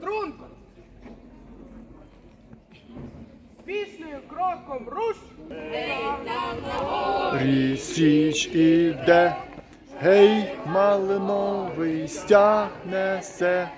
струнко. Піснею кроком руш. Рісіч іде, гей, малиновий стяг несе.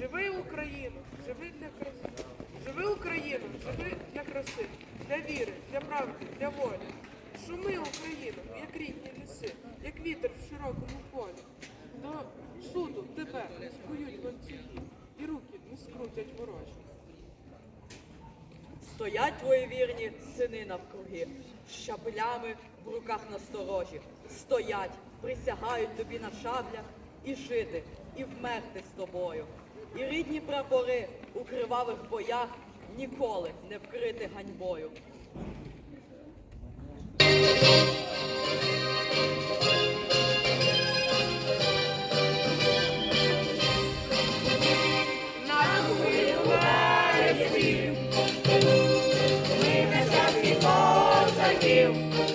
Живи Україну, живи для краси. Живи Україну, живи для краси, для віри, для правди, для волі. Шуми Україну, як рідні ліси, як вітер в широкому полі. До суду тебе не скують ланцюги, і руки не скрутять ворожі. Стоять твої вірні сини навкруги, з шаблями в руках насторожі. Стоять, присягають тобі на шаблях і жити, і вмерти з тобою. І рідні прапори у кривавих боях ніколи не вкрити ганьбою. Коли крізь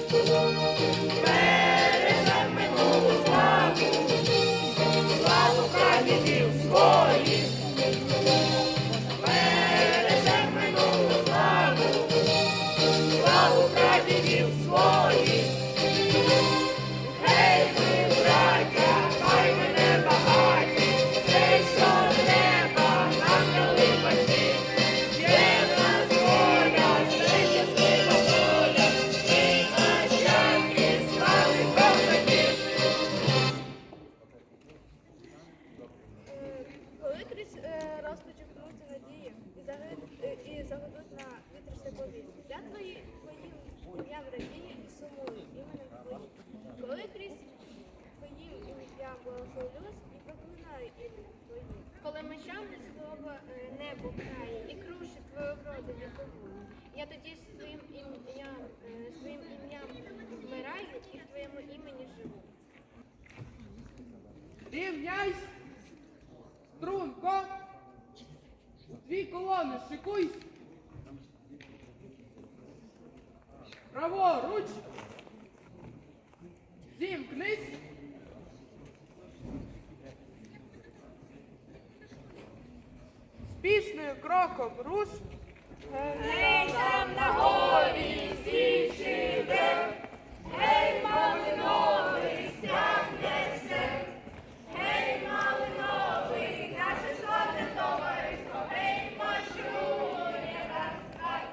е, розпочнуться надії і загид- е, і загадуть на вітрясне повітря, я твої твоїм ім'ям радію і сумую іменем твоїм. Коли крізь твоїм ім'ям благословлюсь і проклинаю іменем твоїм. Коли мечам не слово е, небо крає і крушить твою вроду вікову, я тоді з твоїм ім'ям, е, з твоїм ім'ям вмираю і в твоєму імені живу. Рівняйсь! Струнко! У дві колони шикуйсь! Праворуч! Зімкнись! З кроком руш! Гей, там на горі січі де,